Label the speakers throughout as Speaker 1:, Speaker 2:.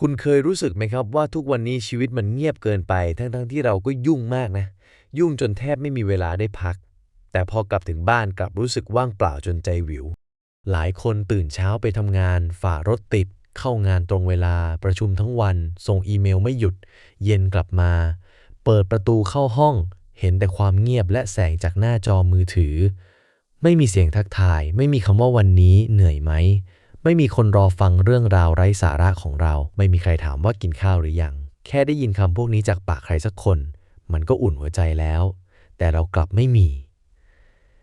Speaker 1: คุณเคยรู้สึกไหมครับว่าทุกวันนี้ชีวิตมันเงียบเกินไป ทั้งๆที่เราก็ยุ่งมากนะ ยุ่งจนแทบไม่มีเวลาได้พัก แต่พอกลับถึงบ้านกลับรู้สึกว่างเปล่าจนใจวิว หลายคนตื่นเช้าไปทำงาน ฝ่ารถติด เข้างานตรงเวลา ประชุมทั้งวัน ส่งอีเมลไม่หยุด เย็นกลับมา เปิดประตูเข้าห้อง เห็นแต่ความเงียบและแสงจากหน้าจอมือถือ ไม่มีเสียงทักทาย ไม่มีคำว่าวันนี้เหนื่อยไหม ไม่มีคนรอฟังเรื่องราวไร้สาระของเรา ไม่มีใครถามว่ากินข้าวหรือยัง แค่ได้ยินคำพวกนี้จากปากใครสักคน มันก็อุ่นหัวใจแล้ว แต่เรากลับไม่มี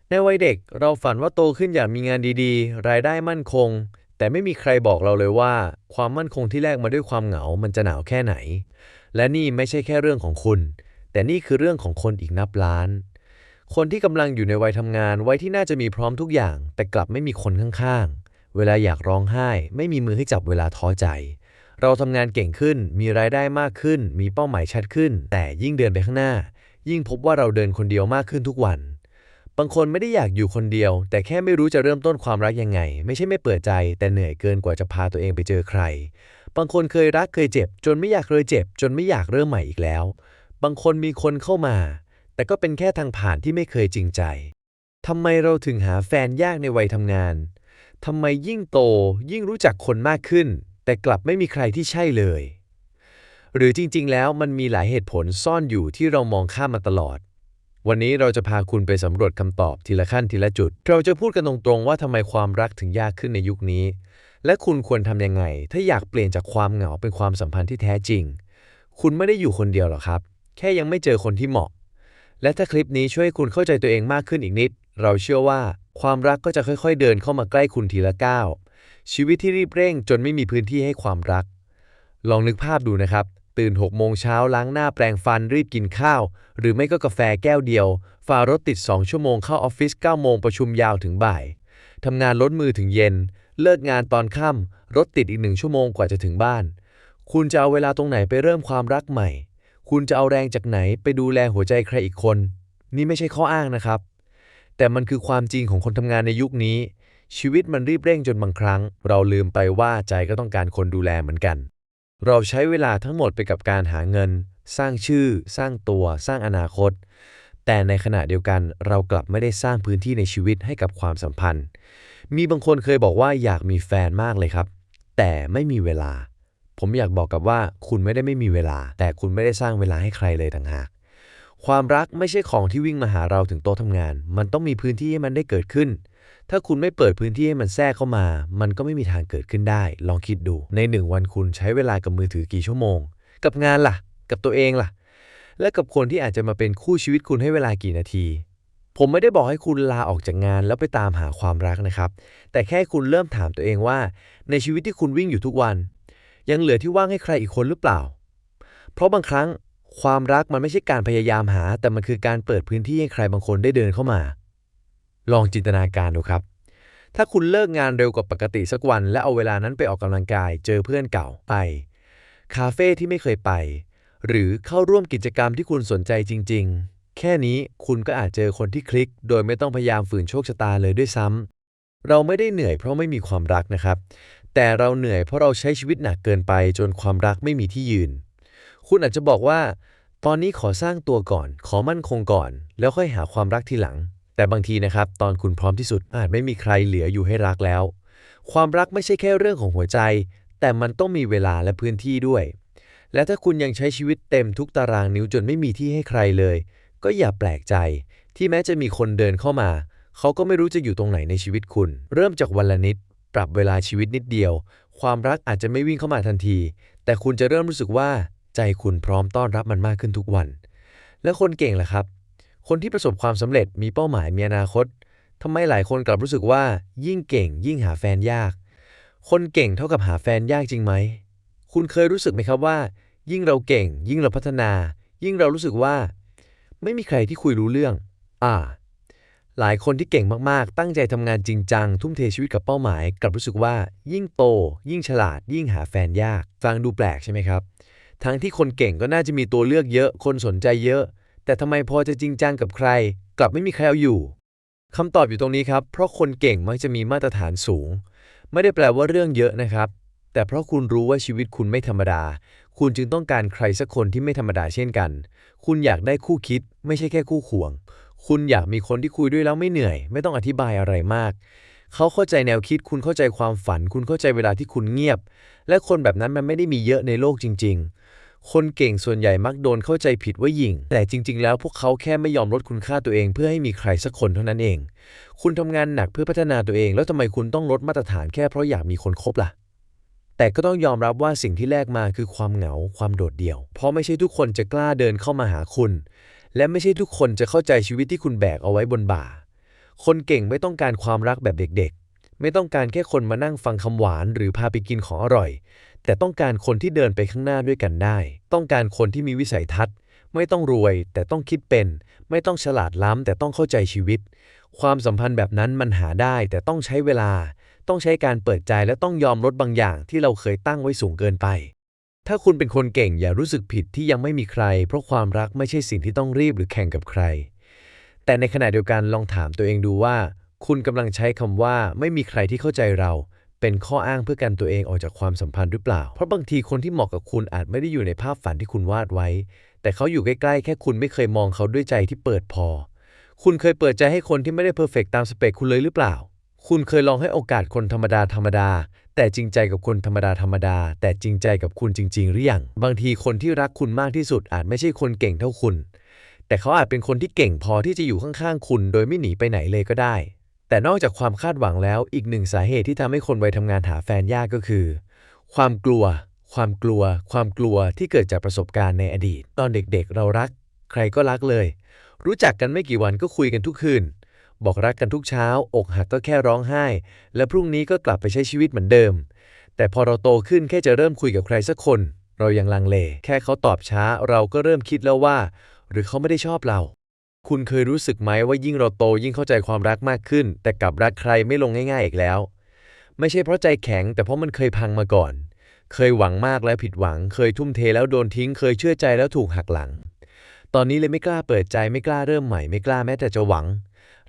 Speaker 1: ในวัยเด็กเราฝันว่าโตขึ้นอยากมีงานดีๆ รายได้มั่นคง แต่ไม่มีใครบอกเราเลยว่า ความมั่นคงที่แลกมาด้วยความเหงา มันจะหนาวแค่ไหน และนี่ไม่ใช่แค่เรื่องของคุณ แต่นี่คือเรื่องของคนอีกนับล้านคนที่กำลังอยู่ในวัยทำงาน วัยที่น่าจะมีพร้อมทุกอย่าง แต่กลับไม่มีคนข้างๆ เวลาอยากร้องไห้ ไม่มีมือให้จับเวลาท้อใจ เราทำงานเก่งขึ้น มีรายได้มากขึ้น มีเป้าหมายชัดขึ้น แต่ยิ่งเดินไปข้างหน้า ยิ่งพบว่าเราเดินคนเดียวมากขึ้นทุกวัน บางคนไม่ได้อยากอยู่คนเดียว แต่แค่ไม่รู้จะเริ่มต้นความรักยังไง ไม่ใช่ไม่เปิดใจ แต่เหนื่อยเกินกว่าจะพาตัวเองไปเจอใคร บางคนเคยรักเคยเจ็บ จนไม่อยากเลยเจ็บ จนไม่อยากเริ่มใหม่อีกแล้ว บางคนมีคนเข้ามา แต่ก็เป็นแค่ทางผ่านที่ไม่เคยจริงใจทำไมเราถึงหาแฟนยากในวัยทำงาน ทำไมยิ่งโตยิ่งรู้จักคนมากขึ้น แต่กลับไม่มีใครที่ใช่เลย หรือจริงๆ แล้วมันมีหลายเหตุผลซ่อนอยู่ที่เรามองข้ามมาตลอด วันนี้เราจะพาคุณไปสำรวจคำตอบทีละขั้นทีละจุด เราจะพูดกันตรงๆว่าทำไมความรักถึงยากขึ้นในยุคนี้ และคุณควรทำยังไง ถ้าอยากเปลี่ยนจากความเหงาเป็นความสัมพันธ์ที่แท้จริง คุณไม่ได้อยู่คนเดียวหรอกครับ แค่ยังไม่เจอคนที่เหมาะ และถ้าคลิปนี้ช่วยให้คุณเข้าใจตัวเองมากขึ้นอีกนิด เราเชื่อว่าความรักก็จะค่อยๆ เดินเข้ามาใกล้คุณทีละก้าวชีวิตที่รีบเร่งจนไม่มีพื้นที่ให้ความรัก ลองนึกภาพดูนะครับ ตื่น6โมงเช้าล้างหน้าแปรงฟันรีบกินข้าว หรือไม่ก็กาแฟแก้วเดียว ฝ่ารถติด 2 ชั่วโมงเข้าออฟฟิศ9โมงประชุมยาวถึงบ่ายทำงานลดมือถึงเย็น เลิกงานตอนค่ำรถติดอีกหนึ่งชั่วโมงกว่าจะถึงบ้าน คุณจะเอาเวลาตรงไหนไปเริ่มความรักใหม่ คุณจะเอาแรงจากไหนไปดูแลหัวใจใครอีกคน นี่ไม่ใช่ข้ออ้างนะครับ แต่มันคือความจริงของคนทำงานในยุคนี้ ชีวิตมันรีบเร่งจนบางครั้ง เราลืมไปว่าใจก็ต้องการคนดูแลเหมือนกัน เราใช้เวลาทั้งหมดไปกับการหาเงิน สร้างชื่อ สร้างตัว สร้างอนาคต แต่ในขณะเดียวกันเรากลับไม่ได้สร้างพื้นที่ในชีวิตให้กับความสัมพันธ์ มีบางคนเคยบอกว่าอยากมีแฟนมากเลยครับ แต่ไม่มีเวลา ผมอยากบอกกับว่าคุณไม่ได้ไม่มีเวลา แต่คุณไม่ได้สร้างเวลาให้ใครเลยต่างหาก ความรักไม่ใช่ของที่วิ่งมาหาเราถึงโต๊ะทำงาน มันต้องมีพื้นที่ให้มันได้เกิดขึ้น ถ้าคุณไม่เปิดพื้นที่ให้มันแทรกเข้ามา มันก็ไม่มีทางเกิดขึ้นได้ ลองคิดดู ในหนึ่งวันคุณใช้เวลากับมือถือกี่ชั่วโมง กับงานล่ะ กับตัวเองล่ะ และกับคนที่อาจจะมาเป็นคู่ชีวิตคุณให้เวลากี่นาที ผมไม่ได้บอกให้คุณลาออกจากงานแล้วไปตามหาความรักนะครับ แต่แค่คุณเริ่มถามตัวเองว่า ในชีวิตที่คุณวิ่งอยู่ทุกวัน ยังเหลือที่ว่างให้ใครอีกคนหรือเปล่า เพราะบางครั้ง ความรักมันไม่ใช่การพยายามหา แต่มันคือการเปิดพื้นที่ให้ใครบางคนได้เดินเข้ามา ลองจินตนาการดูครับ ถ้าคุณเลิกงานเร็วกว่าปกติสักวัน และเอาเวลานั้นไปออกกำลังกาย เจอเพื่อนเก่าไป คาเฟ่ที่ไม่เคยไป หรือเข้าร่วมกิจกรรมที่คุณสนใจจริง ๆ แค่นี้คุณก็อาจเจอคนที่คลิก โดยไม่ต้องพยายามฝืนโชคชะตาเลยด้วยซ้ำเราไม่ได้เหนื่อยเพราะไม่มีความรักนะครับ แต่เราเหนื่อยเพราะเราใช้ชีวิตหนักเกินไปจนความรักไม่มีที่ยืน คุณอาจจะบอกว่า ตอนนี้ขอสร้างตัวก่อน ขอมั่นคงก่อน แล้วค่อยหาความรักทีหลัง แต่บางทีนะครับ ตอนคุณพร้อมที่สุดอาจไม่มีใครเหลืออยู่ให้รักแล้ว ความรักไม่ใช่แค่เรื่องของหัวใจ แต่มันต้องมีเวลาและพื้นที่ด้วย และถ้าคุณยังใช้ชีวิตเต็มทุกตารางนิ้วจนไม่มีที่ให้ใครเลย ก็อย่าแปลกใจ ที่แม้จะมีคนเดินเข้ามา เขาก็ไม่รู้จะอยู่ตรงไหนในชีวิตคุณ เริ่มจากวันละนิด ปรับเวลาชีวิตนิดเดียว ความรักอาจจะไม่วิ่งเข้ามาทันที แต่คุณจะเริ่มรู้สึกว่า ใจคุณพร้อมต้อนรับมันมากขึ้นทุกวัน และคนเก่งล่ะครับ คนที่ประสบความสำเร็จมีเป้าหมายมีอนาคตทำไมหลายคนกลับรู้สึกว่า ยิ่งเก่ง ยิ่งหาแฟนยาก คนเก่งเท่ากับหาแฟนยากจริงไหมคุณเคยรู้สึกไหมครับว่า ยิ่งเราเก่ง ยิ่งเราพัฒนา ยิ่งเรารู้สึกว่า ไม่มีใครที่คุยรู้เรื่อง อ่า หลายคนที่เก่งมากๆ ตั้งใจทำงานจริงจัง ทุ่มเทชีวิตกับเป้าหมาย กลับรู้สึกว่า ยิ่งโต ยิ่งฉลาด ยิ่งหาแฟนยาก ฟังดูแปลกใช่ไหมครับ ทั้งที่คนเก่งก็น่าจะมีตัวเลือกเยอะ คนสนใจเยอะ แต่ทำไมพอจะจริงจังกับใคร กลับไม่มีใครเอาอยู่คำตอบอยู่ตรงนี้ครับ เพราะคนเก่งมักจะมีมาตรฐานสูง ไม่ได้แปลว่าเรื่องเยอะนะครับ แต่เพราะคุณรู้ว่าชีวิตคุณไม่ธรรมดา คุณจึงต้องการใครสักคนที่ไม่ธรรมดาเช่นกัน คุณอยากได้คู่คิด ไม่ใช่แค่คู่ควง คุณอยากมีคนที่คุยด้วยแล้วไม่เหนื่อย ไม่ต้องอธิบายอะไรมาก เขาเข้าใจแนวคิดคุณเข้าใจความฝัน คุณเข้าใจเวลาที่คุณเงียบ และคนแบบนั้นมันไม่ได้มีเยอะในโลกจริง ๆ คนเก่งส่วนใหญ่มักโดนเข้าใจผิดว่าหยิ่ง แต่จริง ๆ แล้วพวกเขาแค่ไม่ยอมลดคุณค่าตัวเอง เพื่อให้มีใครสักคนเท่านั้นเอง คุณทำงานหนักเพื่อพัฒนาตัวเอง แล้วทำไมคุณต้องลดมาตรฐานแค่เพราะอยากมีคนคบล่ะแต่ก็ต้องยอมรับว่าสิ่งที่แลกมาคือความเหงาความโดดเดี่ยว เพราะไม่ใช่ทุกคนจะกล้าเดินเข้ามาหาคุณ และไม่ใช่ทุกคนจะเข้าใจชีวิตที่คุณแบกเอาไว้บนบ่า คนเก่งไม่ต้องการความรักแบบเด็กๆ ไม่ต้องการแค่คนมานั่งฟังคำหวานหรือพาไปกินของอร่อย แต่ต้องการคนที่เดินไปข้างหน้าด้วยกันได้ ต้องการคนที่มีวิสัยทัศน์ ไม่ต้องรวย แต่ต้องคิดเป็น ไม่ต้องฉลาดล้ำแต่ต้องเข้าใจชีวิต ความสัมพันธ์แบบนั้นมันหาได้ แต่ต้องใช้เวลา ต้องใช้การเปิดใจและต้องยอมลดบางอย่างที่เราเคยตั้งไว้สูงเกินไปถ้าคุณเป็นคนเก่งอย่ารู้สึกผิดที่ยังไม่มีใคร เพราะความรักไม่ใช่สิ่งที่ต้องรีบหรือแข่งกับใคร แต่ในขณะเดียวกันลองถามตัวเองดูว่า คุณกำลังใช้คำว่าไม่มีใครที่เข้าใจเรา เป็นข้ออ้างเพื่อกันตัวเองออกจากความสัมพันธ์หรือเปล่า เพราะบางทีคนที่เหมาะกับคุณอาจไม่ได้อยู่ในภาพฝันที่คุณวาดไว้ แต่เขาอยู่ใกล้ๆ แค่คุณไม่เคยมองเขาด้วยใจที่เปิดพอ คุณเคยเปิดใจให้คนที่ไม่ได้เพอร์เฟกตามสเปคคุณเลยหรือเปล่า คุณเคยลองให้โอกาสคนธรรมดาธรรมดาแต่จริงใจกับคนธรรมดาธรรมดา แต่จริงใจกับคุณจริง ๆ หรือยัง บางทีคนที่รักคุณมากที่สุดอาจไม่ใช่คนเก่งเท่าคุณ แต่เขาอาจเป็นคนที่เก่งพอที่จะอยู่ข้างๆคุณ โดยไม่หนีไปไหนเลยก็ได้ แต่นอกจากความคาดหวังแล้ว อีกหนึ่งสาเหตุที่ทำให้คนวัยทำงานหาแฟนยากก็คือ ความกลัว ความกลัว ความกลัวที่เกิดจากประสบการณ์ในอดีต ตอนเด็กๆ เรารัก ใครก็รักเลย รู้จักกันไม่กี่วันก็คุยกันทุกคืน บอกรักกันทุกเช้า อกหักก็แค่ร้องไห้ และพรุ่งนี้ก็กลับไปใช้ชีวิตเหมือนเดิม แต่พอเราโตขึ้นแค่จะเริ่มคุยกับใครสักคน เรายังลังเล แค่เขาตอบช้า เราก็เริ่มคิดแล้วว่า หรือเขาไม่ได้ชอบเรา คุณเคยรู้สึกไหมว่ายิ่งเราโตยิ่งเข้าใจความรักมากขึ้น แต่กลับรักใครไม่ลงง่าย ๆ อีกแล้ว ไม่ใช่เพราะใจแข็ง แต่เพราะมันเคยพังมาก่อน เคยหวังมากแล้วผิดหวัง เคยทุ่มเทแล้วโดนทิ้ง เคยเชื่อใจแล้วถูกหักหลัง ตอนนี้เลยไม่กล้าเปิดใจไม่กล้าเริ่มใหม่ไม่กล้าแม้แต่จะหวัง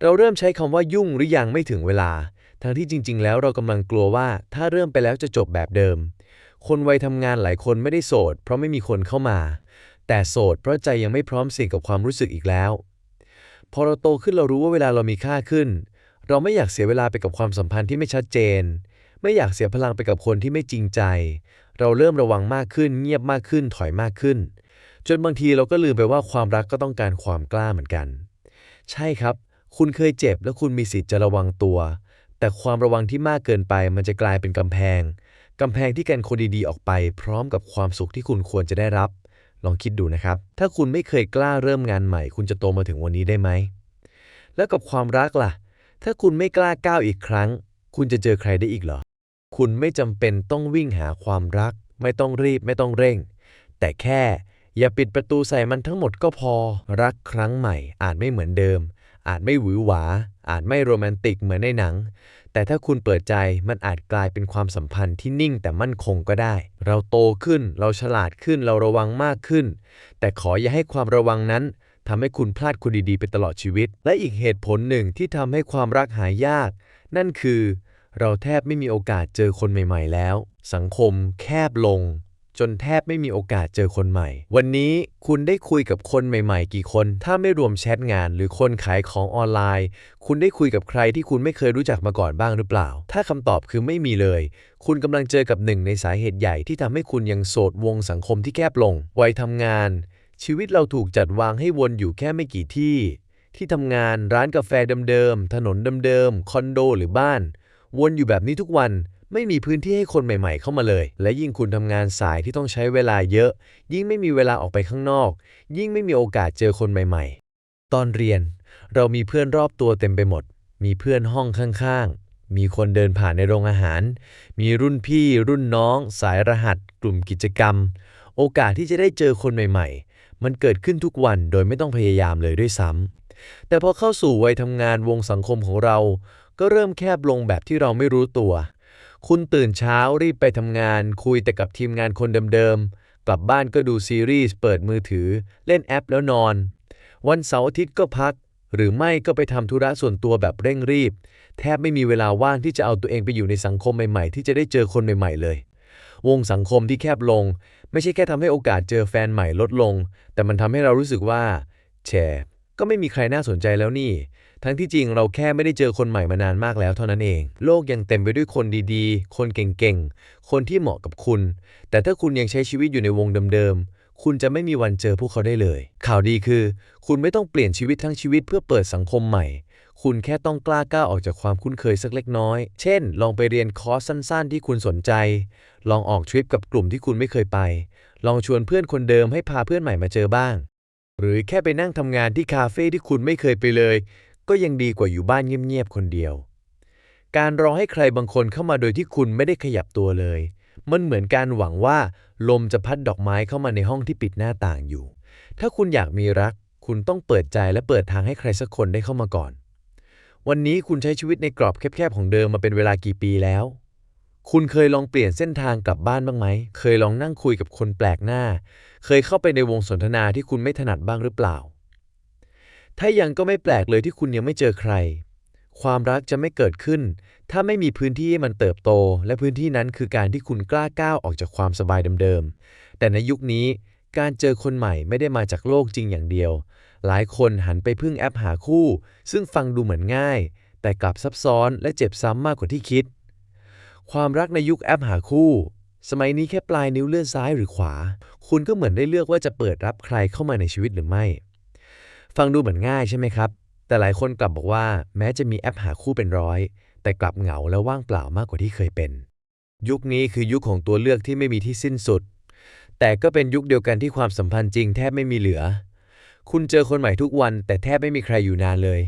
Speaker 1: เราเริ่มใช้คำว่ายุ่งหรือยังไม่ถึงเวลา ทั้งที่จริง ๆ แล้วเรากำลังกลัวว่า ถ้าเริ่มไปแล้วจะจบแบบเดิม คนวัยทำงานหลายคนไม่ได้โสด เพราะไม่มีคนเข้ามา แต่โสดเพราะใจยังไม่พร้อมเสี่ยงกับความรู้สึกอีกแล้ว พอเราโตขึ้นเรารู้ว่าเวลาเรามีค่าขึ้น เราไม่อยากเสียเวลาไปกับความสัมพันธ์ที่ไม่ชัดเจน ไม่อยากเสียพลังไปกับคนที่ไม่จริงใจ เราเริ่มระวังมากขึ้น เงียบมากขึ้น ถอยมากขึ้น จนบางทีเราก็ลืมไปว่าความรักก็ต้องการความกล้าเหมือนกัน ใช่ครับ คุณเคยเจ็บและคุณมีสิทธิ์จะระวังตัว แต่ความระวังที่มากเกินไปมันจะกลายเป็นกำแพงกำแพงที่กันคนดีๆออกไป พร้อมกับความสุขที่คุณควรจะได้รับ ลองคิดดูนะครับ ถ้าคุณไม่เคยกล้าเริ่มงานใหม่ คุณจะโตมาถึงวันนี้ได้ไหม แล้วกับความรักล่ะ ถ้าคุณไม่กล้าก้าวอีกครั้ง คุณจะเจอใครได้อีกเหรอ คุณไม่จำเป็นต้องวิ่งหาความรัก ไม่ต้องรีบไม่ต้องเร่ง แต่แค่อย่าปิดประตูใส่มันทั้งหมดก็พอ รักครั้งใหม่อาจไม่เหมือนเดิม อาจไม่หวือหวา อาจไม่โรแมนติกเหมือนในหนัง แต่ถ้าคุณเปิดใจมันอาจกลายเป็นความสัมพันธ์ที่นิ่งแต่มั่นคงก็ได้ เราโตขึ้น เราฉลาดขึ้น เราระวังมากขึ้น แต่ขออย่าให้ความระวังนั้นทำให้คุณพลาดคนดีๆไปตลอดชีวิต และอีกเหตุผลหนึ่งที่ทำให้ความรักหายาก นั่นคือ เราแทบไม่มีโอกาสเจอคนใหม่ ๆ แล้ว สังคมแคบลง จนแทบไม่มีโอกาสเจอคนใหม่ วันนี้คุณได้คุยกับคนใหม่ๆ กี่คน ถ้าไม่รวมแชทงาน หรือคนขายของออนไลน์ คุณได้คุยกับใครที่คุณไม่เคยรู้จักมาก่อนบ้างหรือเปล่า ถ้าคำตอบคือไม่มีเลย คุณกำลังเจอกับหนึ่งในสาเหตุใหญ่ที่ทำให้คุณยังโสดวงสังคมที่แคบลง วัยทำงาน ชีวิตเราถูกจัดวางให้วนอยู่แค่ไม่กี่ที่ ที่ทำงานร้านกาแฟเดิมๆถนนเดิมๆคอนโดหรือบ้าน วนอยู่แบบนี้ทุกวัน ไม่มีพื้นที่ให้คนใหม่ ๆ เข้ามาเลย และยิ่งคุณทำงานสายที่ต้องใช้เวลาเยอะ ยิ่งไม่มีเวลาออกไปข้างนอก ยิ่งไม่มีโอกาสเจอคนใหม่ ๆ ตอนเรียน เรามีเพื่อนรอบตัวเต็มไปหมด มีเพื่อนห้องข้างๆ มีคนเดินผ่านในโรงอาหาร มีรุ่นพี่ รุ่นน้อง สายรหัส กลุ่มกิจกรรม โอกาสที่จะได้เจอคนใหม่ ๆ มันเกิดขึ้นทุกวันโดยไม่ต้องพยายามเลยด้วยซ้ำแต่พอเข้าสู่วัยทำงานวงสังคมของเราก็เริ่มแคบลงแบบที่เราไม่รู้ตัว คุณตื่นเช้ารีบไปทำงาน คุยแต่กับทีมงานคนเดิมๆ กลับบ้านก็ดูซีรีส์เปิดมือถือ เล่นแอปแล้วนอน วันเสาร์อาทิตย์ก็พัก หรือไม่ก็ไปทำธุระส่วนตัวแบบเร่งรีบ แทบไม่มีเวลาว่างที่จะเอาตัวเองไปอยู่ในสังคมใหม่ๆ ที่จะได้เจอคนใหม่ๆเลย วงสังคมที่แคบลง ไม่ใช่แค่ทำให้โอกาสเจอแฟนใหม่ลดลง แต่มันทำให้เรารู้สึกว่าแชก็ไม่มีใครน่าสนใจแล้วนี่ ทั้งที่จริงเราแค่ไม่ได้เจอคนใหม่มานานมากแล้วเท่านั้นเอง โลกยังเต็มไปด้วยคนดีๆ คนเก่งๆ คนที่เหมาะกับคุณ แต่ถ้าคุณยังใช้ชีวิตอยู่ในวงเดิมๆ คุณจะไม่มีวันเจอพวกเขาได้เลย ข่าวดีคือ คุณไม่ต้องเปลี่ยนชีวิตทั้งชีวิตเพื่อเปิดสังคมใหม่ คุณแค่ต้องกล้าก้าวออกจากความคุ้นเคยสักเล็กน้อย เช่น ลองไปเรียนคอร์สสั้น ๆ ที่คุณสนใจ ลองออกทริปกับกลุ่มที่คุณไม่เคยไป ลองชวนเพื่อนคนเดิมให้พาเพื่อนใหม่มาเจอบ้างหรือแค่ไปนั่งทำงานที่คาเฟ่ที่คุณไม่เคยไปเลย ก็ยังดีกว่าอยู่บ้านเงียบๆคนเดียว การรอให้ใครบางคนเข้ามาโดยที่คุณไม่ได้ขยับตัวเลย มันเหมือนการหวังว่า ลมจะพัดดอกไม้เข้ามาในห้องที่ปิดหน้าต่างอยู่ ถ้าคุณอยากมีรัก คุณต้องเปิดใจและเปิดทางให้ใครสักคนได้เข้ามาก่อน วันนี้คุณใช้ชีวิตในกรอบแคบๆของเดิมมาเป็นเวลากี่ปีแล้ว คุณเคยลองเปลี่ยนเส้นทางกลับบ้านบ้างไหม เคยลองนั่งคุยกับคนแปลกหน้า เคยเข้าไปในวงสนทนาที่คุณไม่ถนัดบ้างหรือเปล่า ถ้ายังก็ไม่แปลกเลยที่คุณยังไม่เจอใคร ความรักจะไม่เกิดขึ้น ถ้าไม่มีพื้นที่ให้มันเติบโต และพื้นที่นั้นคือการที่คุณกล้าก้าวออกจากความสบายเดิมๆ แต่ในยุคนี้การเจอคนใหม่ไม่ได้มาจากโลกจริงอย่างเดียว หลายคนหันไปพึ่งแอปหาคู่ ซึ่งฟังดูเหมือนง่าย แต่กลับซับซ้อนและเจ็บซ้ำมากกว่าที่คิด ความรักในยุคแอปหาคู่ สมัยนี้แค่ปลายนิ้วเลื่อนซ้ายหรือขวา คุณก็เหมือนได้เลือกว่าจะเปิดรับใครเข้ามาในชีวิตหรือไม่ ฟังดูเหมือนง่ายใช่ไหมครับ แต่หลายคนกลับบอกว่าแม้จะมีแอปหาคู่เป็นร้อย แต่กลับเหงาและว่างเปล่ามากกว่าที่เคยเป็น ยุคนี้คือยุคของตัวเลือกที่ไม่มีที่สิ้นสุด แต่ก็เป็นยุคเดียวกันที่ความสัมพันธ์จริงแทบไม่มีเหลือ คุณเจอคนใหม่ทุกวัน แต่แทบไม่มีใครอยู่นานเลย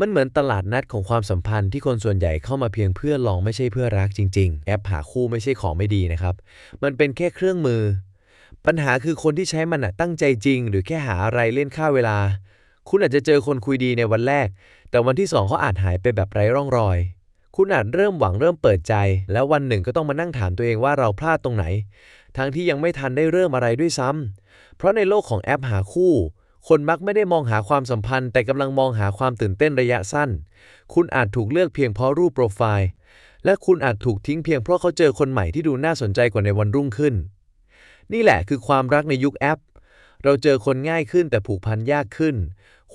Speaker 1: มันเหมือนตลาดนัดของความสัมพันธ์ที่คนส่วนใหญ่เข้ามาเพียงเพื่อลองไม่ใช่เพื่อรักจริง ๆ แอปหาคู่ไม่ใช่ของไม่ดีนะครับ มันเป็นแค่เครื่องมือ ปัญหาคือคนที่ใช้มันตั้งใจจริง หรือแค่หาอะไรเล่นค่าเวลา คุณอาจจะเจอคนคุยดีในวันแรก แต่วันที่สองเขาอาจหายไปแบบไร้ร่องรอย คุณอาจเริ่มหวังเริ่มเปิดใจ แล้ววันหนึ่งก็ต้องมานั่งถามตัวเองว่าเราพลาดตรงไหน ทั้งที่ยังไม่ทันได้เริ่มอะไรด้วยซ้ำเพราะในโลกของแอปหาคู่ คนมักไม่ได้มองหาความสัมพันธ์ แต่กำลังมองหาความตื่นเต้นระยะสั้น คุณอาจถูกเลือกเพียงเพราะรูปโปรไฟล์ และคุณอาจถูกทิ้งเพียงเพราะเขาเจอคนใหม่ที่ดูน่าสนใจกว่าในวันรุ่งขึ้น นี่แหละคือความรักในยุคแอป เราเจอคนง่ายขึ้นแต่ผูกพันยากขึ้น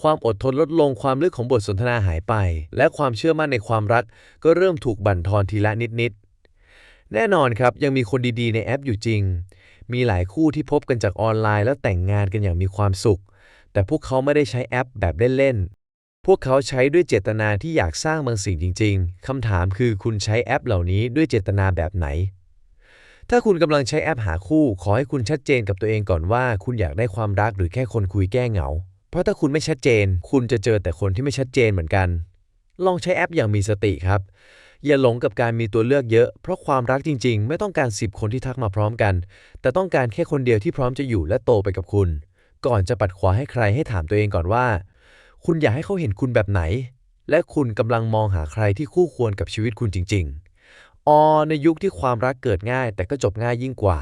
Speaker 1: ความอดทนลดลงความลึกของบทสนทนาหายไป และความเชื่อมั่นในความรัก ก็เริ่มถูกบั่นทอนทีละนิดๆ แน่นอนครับยังมีคนดีๆ ในแอปอยู่จริง มีหลายคู่ที่พบกันจากออนไลน์ แล้วแต่งงานกันอย่างมีความสุข แต่พวกเขาไม่ได้ใช้แอปแบบเล่นๆพวกเขาใช้ด้วยเจตนาที่อยากสร้างบางสิ่งจริง ๆ คำถามคือคุณใช้แอปเหล่านี้ด้วยเจตนาแบบไหน ถ้าคุณกำลังใช้แอปหาคู่ ขอให้คุณชัดเจนกับตัวเองก่อนว่า คุณอยากได้ความรักหรือแค่คนคุยแก้เหงา เพราะถ้าคุณไม่ชัดเจน คุณจะเจอแต่คนที่ไม่ชัดเจนเหมือนกัน ลองใช้แอปอย่างมีสติครับ อย่าหลงกับการมีตัวเลือกเยอะ เพราะความรักจริง ๆ ไม่ต้องการ 10 คนที่ทักมาพร้อมกัน แต่ต้องการแค่คนเดียวที่พร้อมจะอยู่และโตไปกับคุณ ก่อนจะปัดขวาให้ใครให้ถามตัวเองก่อนว่า คุณอยากให้เขาเห็นคุณแบบไหน และคุณกำลังมองหาใครที่คู่ควรกับชีวิตคุณจริง ๆ ออในยุคที่ความรักเกิดง่าย แต่ก็จบง่ายยิ่งกว่า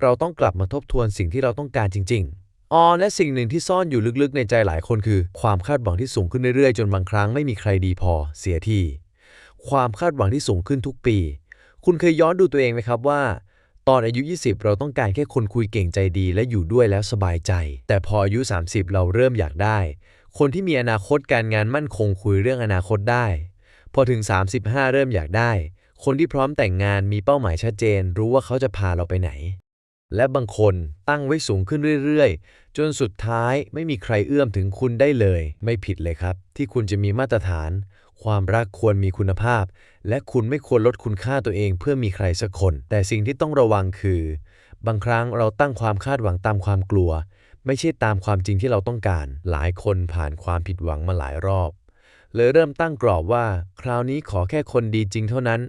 Speaker 1: เราต้องกลับมาทบทวนสิ่งที่เราต้องการจริง ๆออและสิ่งหนึ่งที่ซ่อนอยู่ลึกๆ ในใจหลายคนคือ ความคาดหวังที่สูงขึ้นเรื่อยๆ จนบางครั้งไม่มีใครดีพอเสียที ความคาดหวังที่สูงขึ้นทุกปี คุณเคยย้อนดูตัวเองไหมครับว่า ตอนอายุ 20 เราต้องการแค่คนคุยเก่งใจดี และอยู่ด้วยแล้วสบายใจ แต่พออายุ 30 เราเริ่มอยากได้ คนที่มีอนาคตการงานมั่นคงคุยเรื่องอนาคตได้ พอถึง 35 เริ่มอยากได้ คนที่พร้อมแต่งงานมีเป้าหมายชัดเจน รู้ว่าเขาจะพาเราไปไหน และบางคนตั้งไว้สูงขึ้นเรื่อยๆ จนสุดท้ายไม่มีใครเอื้อมถึงคุณได้เลย ไม่ผิดเลยครับ ที่คุณจะมีมาตรฐาน ความรักควรมีคุณภาพ และคุณไม่ควรลดคุณค่าตัวเองเพื่อมีใครสักคน แต่สิ่งที่ต้องระวังคือ บางครั้งเราตั้งความคาดหวังตามความกลัว ไม่ใช่ตามความจริงที่เราต้องการ หลายคนผ่านความผิดหวังมาหลายรอบเลยเริ่มตั้งกรอบว่า คราวนี้ขอแค่คนดีจริงเท่านั้น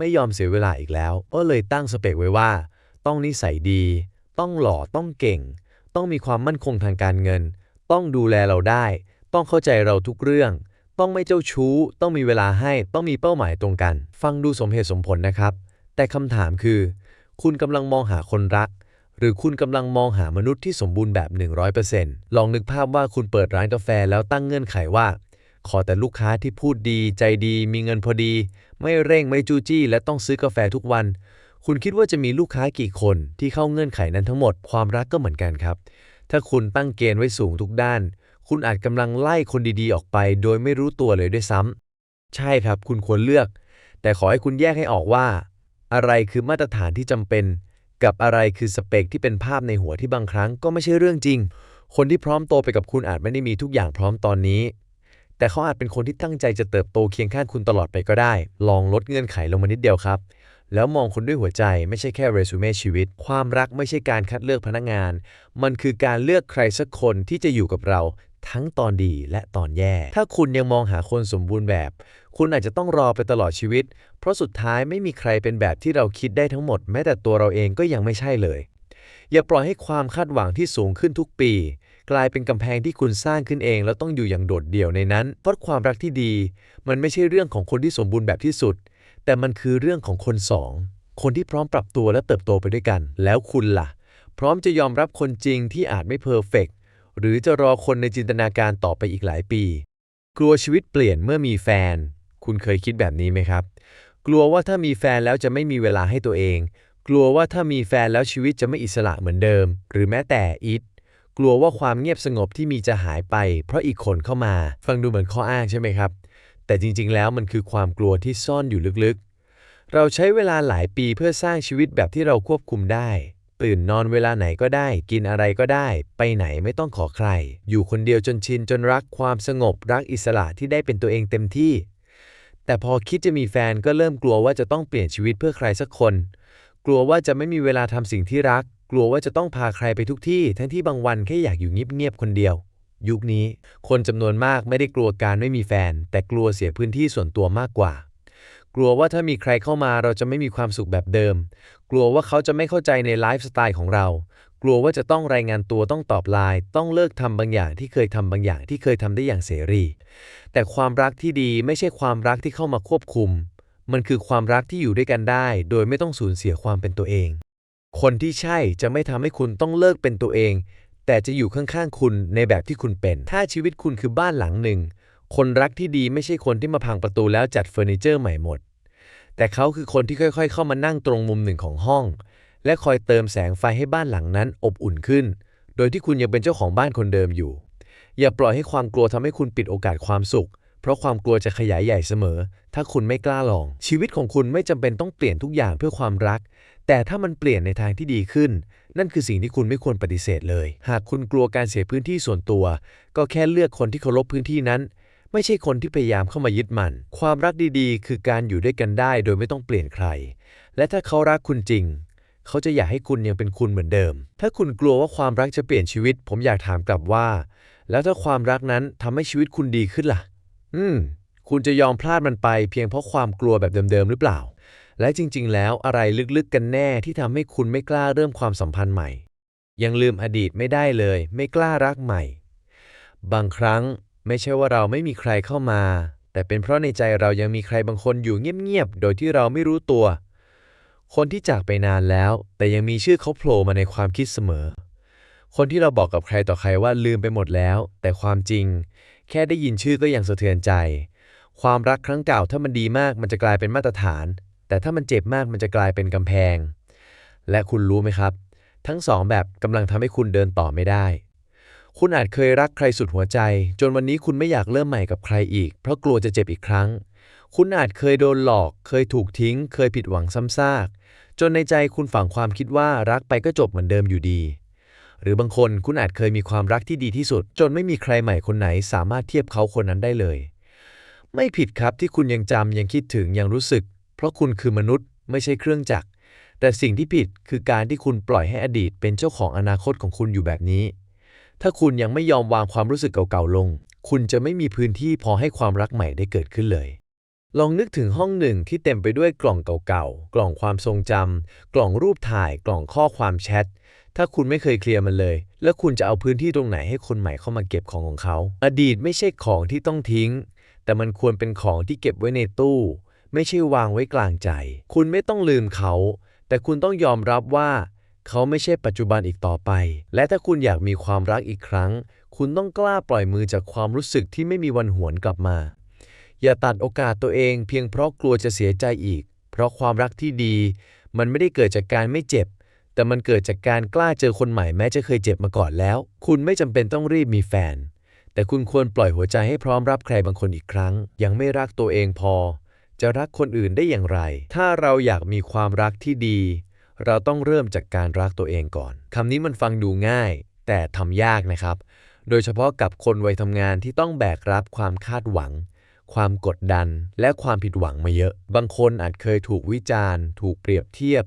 Speaker 1: ไม่ยอมเสียเวลาอีกแล้ว ก็เลยตั้งสเปคไว้ว่า ต้องนิสัยดี ต้องหล่อต้องเก่ง ต้องมีความมั่นคงทางการเงิน ต้องดูแลเราได้ ต้องเข้าใจเราทุกเรื่อง ต้องไม่เจ้าชู้ ต้องมีเวลาให้ ต้องมีเป้าหมายตรงกัน ฟังดูสมเหตุสมผลนะครับ แต่คำถามคือ คุณกำลังมองหาคนรัก หรือคุณกำลังมองหามนุษย์ที่สมบูรณ์แบบ 100%ลองนึกภาพว่าคุณเปิดร้านกาแฟแล้วตั้งเงื่อนไขว่า ขอแต่ลูกค้าที่พูดดีใจดีมีเงินพอดี ไม่เร่งไม่จู้จี้ และต้องซื้อกาแฟทุกวัน คุณคิดว่าจะมีลูกค้ากี่คนที่เข้าเงื่อนไขนั้นทั้งหมดความรักก็เหมือนกันครับ ถ้าคุณตั้งเกณฑ์ไว้สูงทุกด้าน คุณอาจกำลังไล่คนดีๆ ออกไป โดยไม่รู้ตัวเลยด้วยซ้ำใช่ครับ คุณควรเลือก แต่ขอให้คุณแยกให้ออกว่า อะไรคือมาตรฐานที่จำเป็น กับอะไรคือสเปคที่เป็นภาพในหัวที่บางครั้งก็ไม่ใช่เรื่องจริง คนที่พร้อมโตไปกับคุณอาจไม่ได้มีทุกอย่างพร้อมตอนนี้ แต่เขาอาจเป็นคนที่ตั้งใจจะเติบโตเคียงข้างคุณตลอดไปก็ได้ ลองลดเงื่อนไขลงมานิดเดียวครับ แล้วมองคนด้วยหัวใจไม่ใช่แค่เรซูเม่ชีวิต ความรักไม่ใช่การคัดเลือกพนักงาน มันคือการเลือกใครสักคนที่จะอยู่กับเราทั้งตอนดีและตอนแย่ ถ้าคุณยังมองหาคนสมบูรณ์แบบ คุณอาจจะต้องรอไปตลอดชีวิต เพราะสุดท้ายไม่มีใครเป็นแบบที่เราคิดได้ทั้งหมด แม้แต่ตัวเราเองก็ยังไม่ใช่เลย อย่าปล่อยให้ความคาดหวังที่สูงขึ้นทุกปี กลายเป็นกำแพงที่คุณสร้างขึ้นเอง แล้วต้องอยู่อย่างโดดเดี่ยวในนั้น เพราะความรักที่ดี มันไม่ใช่เรื่องของคนที่สมบูรณ์แบบที่สุด แต่มันคือเรื่องของคนสอง คนที่พร้อมปรับตัวและเติบโตไปด้วยกัน แล้วคุณล่ะ พร้อมจะยอมรับคนจริงที่อาจไม่เพอร์เฟกต์หรือจะรอคนในจินตนาการต่อไปอีกหลายปี กลัวชีวิตเปลี่ยนเมื่อมีแฟน คุณเคยคิดแบบนี้ไหมครับ กลัวว่าถ้ามีแฟนแล้วจะไม่มีเวลาให้ตัวเอง กลัวว่าถ้ามีแฟนแล้วชีวิตจะไม่อิสระเหมือนเดิม หรือแม้แต่อิท กลัวว่าความเงียบสงบที่มีจะหายไป เพราะอีกคนเข้ามา ฟังดูเหมือนข้ออ้างใช่ไหมครับ แต่จริงๆ แล้วมันคือความกลัวที่ซ่อนอยู่ลึกๆ เราใช้เวลาหลายปีเพื่อสร้างชีวิตแบบที่เราควบคุมได้ ตื่นนอนเวลาไหนก็ได้ กินอะไรก็ได้ ไปไหนไม่ต้องขอใคร อยู่คนเดียวจนชินจนรักความสงบรักอิสระที่ได้เป็นตัวเองเต็มที่ แต่พอคิดจะมีแฟนก็เริ่มกลัวว่าจะต้องเปลี่ยนชีวิตเพื่อใครสักคน กลัวว่าจะไม่มีเวลาทำสิ่งที่รัก กลัวว่าจะต้องพาใครไปทุกที่ ทั้งที่บางวันแค่อยากอยู่เงียบๆคนเดียว ยุคนี้คนจำนวนมากไม่ได้กลัวการไม่มีแฟน แต่กลัวเสียพื้นที่ส่วนตัวมากกว่า กลัวว่าถ้ามีใครเข้ามาเราจะไม่มีความสุขแบบเดิม กลัวว่าเขาจะไม่เข้าใจในไลฟ์สไตล์ของเรา กลัวว่าจะต้องรายงานตัวต้องตอบไลน์ต้องเลิกทำบางอย่างที่เคยทำบางอย่างที่เคยทำได้อย่างเสรี แต่ความรักที่ดีไม่ใช่ความรักที่เข้ามาควบคุม มันคือความรักที่อยู่ด้วยกันได้ โดยไม่ต้องสูญเสียความเป็นตัวเอง คนที่ใช่จะไม่ทำให้คุณต้องเลิกเป็นตัวเอง แต่จะอยู่ข้างๆคุณในแบบที่คุณเป็น ถ้าชีวิตคุณคือบ้านหลังหนึ่ง คนรักที่ดีไม่ใช่คนที่มาพังประตูแล้วจัดเฟอร์นิเจอร์ใหม่หมด แต่เขาคือคนที่ค่อยๆ เข้ามานั่งตรงมุมหนึ่งของห้อง และคอยเติมแสงไฟให้บ้านหลังนั้นอบอุ่นขึ้น โดยที่คุณยังเป็นเจ้าของบ้านคนเดิมอยู่ อย่าปล่อยให้ความกลัวทำให้คุณปิดโอกาสความสุข เพราะความกลัวจะขยายใหญ่เสมอ ถ้าคุณไม่กล้าลอง ชีวิตของคุณไม่จำเป็นต้องเปลี่ยนทุกอย่างเพื่อความรัก แต่ถ้ามันเปลี่ยนในทางที่ดีขึ้น นั่นคือสิ่งที่คุณไม่ควรปฏิเสธเลย หากคุณกลัวการเสียพื้นที่ส่วนตัว ก็แค่เลือกคนที่เคารพพื้นที่นั้น ไม่ใช่คนที่พยายามเข้ามายึดมัน ความรักดีๆ คือการอยู่ด้วยกันได้ โดยไม่ต้องเปลี่ยนใคร และถ้าเขารักคุณจริง เขาจะอยากให้คุณยังเป็นคุณเหมือนเดิม ถ้าคุณกลัวว่าความรักจะเปลี่ยนชีวิต ผมอยากถามกลับว่า แล้วถ้าความรักนั้นทำให้ชีวิตคุณดีขึ้นล่ะ อืม คุณจะยอมพลาดมันไป เพียงเพราะความกลัวแบบเดิมๆหรือเปล่า และจริงๆ แล้วอะไรลึกๆ กันแน่ที่ทำให้คุณไม่กล้าเริ่มความสัมพันธ์ใหม่ ยังลืมอดีตไม่ได้เลย ไม่กล้ารักใหม่ บางครั้งไม่ใช่ว่าเราไม่มีใครเข้ามา แต่เป็นเพราะในใจเรายังมีใครบางคนอยู่เงียบๆ โดยที่เราไม่รู้ตัว คนที่จากไปนานแล้ว แต่ยังมีชื่อเขาโผล่มาในความคิดเสมอ คนที่เราบอกกับใครต่อใครว่าลืมไปหมดแล้ว แต่ความจริง แค่ได้ยินชื่อก็ยังสะเทือนใจ ความรักครั้งเก่าถ้ามันดีมากมันจะกลายเป็นมาตรฐาน แต่ถ้ามันเจ็บมากมันจะกลายเป็นกำแพง และคุณรู้ไหมครับ ทั้งสองแบบกำลังทำให้คุณเดินต่อไม่ได้ คุณอาจเคยรักใครสุดหัวใจ จนวันนี้คุณไม่อยากเริ่มใหม่กับใครอีก เพราะกลัวจะเจ็บอีกครั้ง คุณอาจเคยโดนหลอก เคยถูกทิ้ง เคยผิดหวังซ้ำซาก จนในใจคุณฝังความคิดว่ารักไปก็จบเหมือนเดิมอยู่ดี หรือบางคนคุณอาจเคยมีความรักที่ดีที่สุด จนไม่มีใครใหม่คนไหน สามารถเทียบเขาคนนั้นได้เลย ไม่ผิดครับที่คุณยังจำยังคิดถึงยังรู้สึก เพราะคุณคือมนุษย์ไม่ใช่เครื่องจักร แต่สิ่งที่ผิดคือการที่คุณปล่อยให้อดีตเป็นเจ้าของอนาคตของคุณอยู่แบบนี้ ถ้าคุณยังไม่ยอมวางความรู้สึกเก่าๆลง คุณจะไม่มีพื้นที่พอให้ความรักใหม่ได้เกิดขึ้นเลย ลองนึกถึงห้องหนึ่งที่เต็มไปด้วยกล่องเก่าๆ กล่องความทรงจำ กล่องรูปถ่าย กล่องข้อความแชท ถ้าคุณไม่เคยเคลียร์มันเลย แล้วคุณจะเอาพื้นที่ตรงไหนให้คนใหม่เข้ามาเก็บของของเขา อดีตไม่ใช่ของที่ต้องทิ้ง แต่มันควรเป็นของที่เก็บไว้ในตู้ ไม่ใช่วางไว้กลางใจ คุณไม่ต้องลืมเขา แต่คุณต้องยอมรับว่า เขาไม่ใช่ปัจจุบันอีกต่อไป และถ้าคุณอยากมีความรักอีกครั้ง คุณต้องกล้าปล่อยมือจากความรู้สึกที่ไม่มีวันหวนกลับมา อย่าตัดโอกาสตัวเอง เพียงเพราะกลัวจะเสียใจอีก เพราะความรักที่ดี มันไม่ได้เกิดจากการไม่เจ็บแต่มันเกิดจากการกล้าเจอคนใหม่แม้จะเคยเจ็บมาก่อนแล้ว คุณไม่จำเป็นต้องรีบมีแฟน แต่คุณควรปล่อยหัวใจให้พร้อมรับใครบางคนอีกครั้ง ยังไม่รักตัวเองพอ จะรักคนอื่นได้อย่างไร ถ้าเราอยากมีความรักที่ดี เราต้องเริ่มจากการรักตัวเองก่อน คำนี้มันฟังดูง่าย แต่ทำยากนะครับ โดยเฉพาะกับคนวัยทำงานที่ต้องแบกรับความคาดหวัง ความกดดัน และความผิดหวังมาเยอะ บางคนอาจเคยถูกวิจารณ์ ถูกเปรียบเทียบ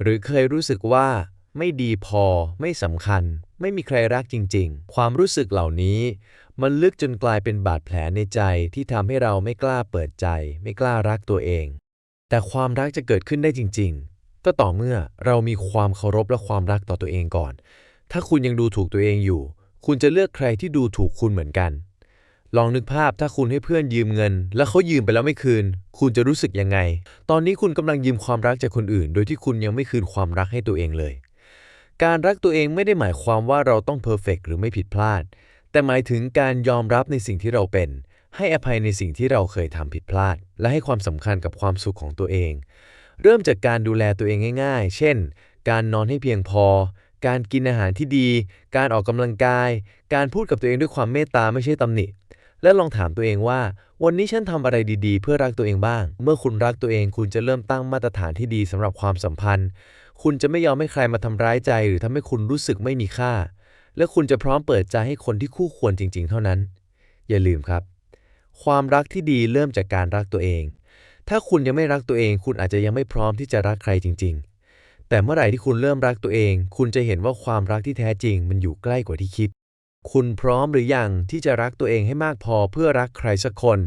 Speaker 1: หรือเคยรู้สึกว่าไม่ดีพอ ไม่สำคัญ ไม่มีใครรักจริง ๆ ความรู้สึกเหล่านี้ มันลึกจนกลายเป็นบาดแผลในใจที่ทำให้เราไม่กล้าเปิดใจ ไม่กล้ารักตัวเอง แต่ความรักจะเกิดขึ้นได้จริง ๆ ก็ต่อเมื่อเรามีความเคารพและความรักต่อตัวเองก่อน ถ้าคุณยังดูถูกตัวเองอยู่ คุณจะเลือกใครที่ดูถูกคุณเหมือนกัน ลองนึกภาพถ้าคุณให้เพื่อนยืมเงิน แล้วเขายืมไปแล้วไม่คืน คุณจะรู้สึกยังไง ตอนนี้คุณกำลังยืมความรักจากคนอื่น โดยที่คุณยังไม่คืนความรักให้ตัวเองเลย การรักตัวเองไม่ได้หมายความว่าเราต้องเพอร์เฟกหรือไม่ผิดพลาด แต่หมายถึงการยอมรับในสิ่งที่เราเป็น ให้อภัยในสิ่งที่เราเคยทำผิดพลาด และให้ความสำคัญกับความสุขของตัวเอง เริ่มจากการดูแลตัวเองง่าย ๆ เช่น การนอนให้เพียงพอ การกินอาหารที่ดี การออกกำลังกาย การพูดกับตัวเองด้วยความเมตตาไม่ใช่ตำหนิ และลองถามตัวเองว่า วันนี้ฉันทำอะไรดีๆ เพื่อรักตัวเองบ้าง เมื่อคุณรักตัวเองคุณจะเริ่มตั้งมาตรฐานที่ดีสำหรับความสัมพันธ์ คุณจะไม่ยอมให้ใครมาทำร้ายใจ หรือทำให้คุณรู้สึกไม่มีค่า และคุณจะพร้อมเปิดใจให้คนที่คู่ควรจริง ๆ เท่านั้น อย่าลืมครับ ความรักที่ดีเริ่มจากการรักตัวเอง ถ้าคุณยังไม่รักตัวเอง คุณอาจจะยังไม่พร้อมที่จะรักใครจริง ๆ แต่เมื่อไหร่ที่คุณเริ่มรักตัวเอง คุณจะเห็นว่าความรักที่แท้จริง มันอยู่ใกล้กว่าที่คิด คุณพร้อมหรือยังที่จะรักตัวเองให้มากพอเพื่อรักใครสักคน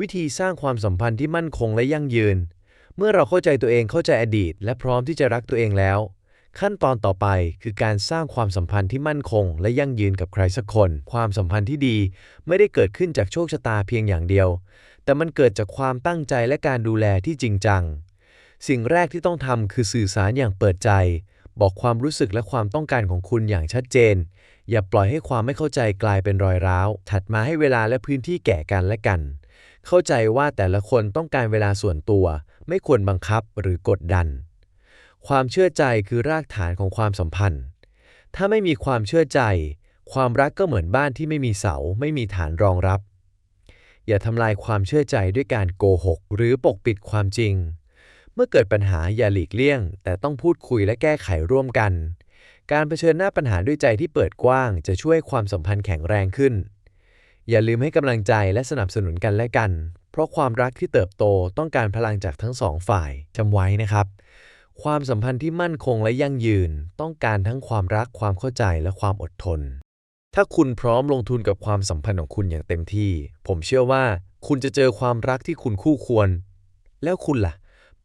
Speaker 1: วิธีสร้างความสัมพันธ์ที่มั่นคงและยั่งยืน เมื่อเราเข้าใจตัวเองเข้าใจอดีต และพร้อมที่จะรักตัวเองแล้ว ขั้นตอนต่อไปคือการสร้างความสัมพันธ์ที่มั่นคง และยั่งยืนกับใครสักคน ความสัมพันธ์ที่ดี ไม่ได้เกิดขึ้นจากโชคชะตาเพียงอย่างเดียว แต่มันเกิดจากความตั้งใจและการดูแลที่จริงจัง สิ่งแรกที่ต้องทำคือสื่อสารอย่างเปิดใจ บอกความรู้สึกและความต้องการของคุณอย่างชัดเจน อย่าปล่อยให้ความไม่เข้าใจกลายเป็นรอยร้าว ถัดมาให้เวลาและพื้นที่แก่กันและกัน เข้าใจว่าแต่ละคนต้องการเวลาส่วนตัว ไม่ควรบังคับหรือกดดัน ความเชื่อใจคือรากฐานของความสัมพันธ์ ถ้าไม่มีความเชื่อใจ ความรักก็เหมือนบ้านที่ไม่มีเสา ไม่มีฐานรองรับ อย่าทำลายความเชื่อใจด้วยการโกหก หรือปกปิดความจริง เมื่อเกิดปัญหาอย่าหลีกเลี่ยง แต่ต้องพูดคุยและแก้ไขร่วมกัน การเผชิญหน้าปัญหาด้วยใจที่เปิดกว้าง จะช่วยความสัมพันธ์แข็งแรงขึ้น อย่าลืมให้กำลังใจและสนับสนุนกันและกัน เพราะความรักที่เติบโตต้องการพลังจากทั้งสองฝ่ายจำไว้นะครับ ความสัมพันธ์ที่มั่นคงและยั่งยืนต้องการทั้งความรักความเข้าใจและความอดทน ถ้าคุณพร้อมลงทุนกับความสัมพันธ์ของคุณอย่างเต็มที่ ผมเชื่อว่าคุณจะเจอความรักที่คุณคู่ควร แล้วคุณล่ะ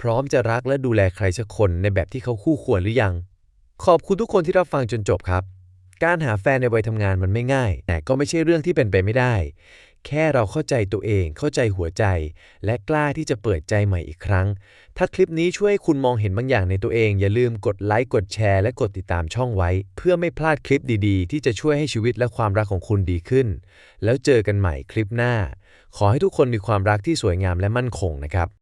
Speaker 1: พร้อมจะรักและดูแลใครสักคนในแบบที่เขาคู่ควรหรือยัง ขอบคุณทุกคนที่รับฟังจนจบครับ การหาแฟนในวัยทำงานมันไม่ง่าย แต่ก็ไม่ใช่เรื่องที่เป็นไปไม่ได้ แค่เราเข้าใจตัวเอง เข้าใจหัวใจ และกล้าที่จะเปิดใจใหม่อีกครั้ง ถ้าคลิปนี้ช่วยให้คุณมองเห็นบางอย่างในตัวเอง อย่าลืมกดไลค์กดแชร์และกดติดตามช่องไว้ เพื่อไม่พลาดคลิปดีๆ ที่จะช่วยให้ชีวิตและความรักของคุณดีขึ้น แล้วเจอกันใหม่คลิปหน้า ขอให้ทุกคนมีความรักที่สวยงามและมั่นคงนะครับ